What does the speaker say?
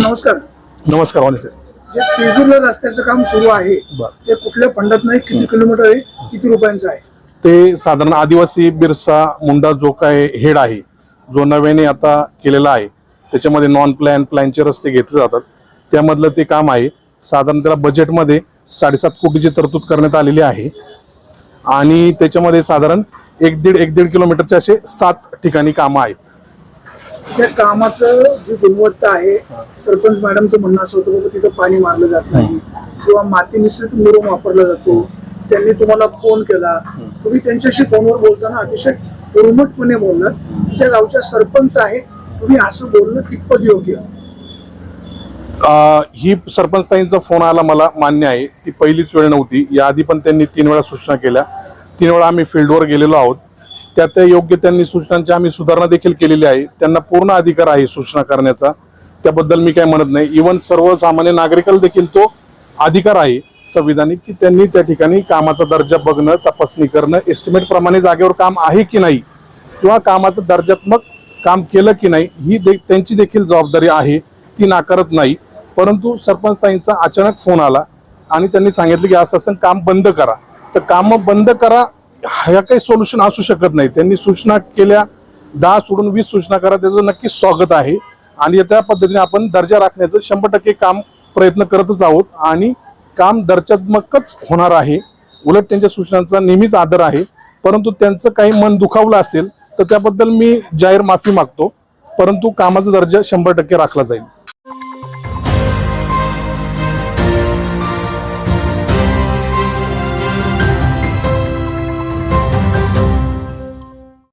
नमस्कार. नमस्कार वाणी साहेब जे तेजूरला रस्त्याचं काम सुरू आहे बर. ते कुठल्या फंडात नाही किती किलोमीटर आहे किती रुपयांचं आहे? ते साधारण आदिवासी बिरसा मुंडा जो काय हेड आहे जो नव्याने आता केलेला आहे त्याच्यामध्ये नॉन प्लॅन प्लॅनचे रस्ते घेतले जातात. त्यामधलं ते काम आहे साधारण त्याला बजेटमध्ये साडेसात कोटीची तरतूद करण्यात आलेली आहे. आणि त्याच्यामध्ये साधारण एक दीड एक दीड किलोमीटरचे असे सात ठिकाणी कामं आहेत. त्या कामाचं जी गुणवत्ता आहे सरपंच मॅडमचं म्हणणं असं होतं तिथं पाणी मारलं जात नाही किंवा माती मिश्रित मुरुम वापरला जातो. त्यांनी तुम्हाला फोन केला. तुम्ही त्यांच्याशी फोनवर बोलताना अतिशय उर्मटपणे बोललात. त्या गावच्या सरपंच आहे तुम्ही असं बोलणं कितपत योग्य? ही सरपंच ताईंचा फोन आला मला मान्य आहे. ती पहिलीच वेळ नव्हती. याआधी पण त्यांनी तीन वेळा सूचना केल्या. तीन वेळा आम्ही फील्डवर गेलेलो आहोत. त्या त्या योग्य त्यांनी सूचनांची आम्ही सुधारणा देखील केलेली आहे. त्यांना पूर्ण अधिकार आहे सूचना करण्याचा. त्याबद्दल मी काय म्हणत नाही. इवन सर्वसामान्य नागरिकाला देखील तो अधिकार आहे संविधानिक की त्यांनी त्या ठिकाणी कामाचा दर्जा बघणं तपासणी करणं एस्टिमेट प्रमाणे जागेवर काम आहे की नाही किंवा कामाचं दर्जात्मक काम केलं की नाही ही दे त्यांची देखील जबाबदारी आहे. ती नाकारत नाही. परंतु सरपंचताईंचा अचानक फोन आला आणि त्यांनी सांगितलं की असं असं काम बंद करा. तर कामं बंद करा ह्या काही सोल्युशन असू शकत नाही. त्यांनी सूचना केल्या दहा सोडून वीस सूचना करा त्याचं नक्कीच स्वागत आहे. आणि त्या पद्धतीने आपण दर्जा राखण्याचं शंभर टक्के काम प्रयत्न करतच आहोत. आणि काम दर्जात्मकच होणार आहे. उलट त्यांच्या सूचनांचा नेहमीच आदर आहे. परंतु त्यांचं काही मन दुखावलं असेल तर त्याबद्दल मी जाहीर माफी मागतो. परंतु कामाचा दर्जा शंभर टक्के राखला जाईल.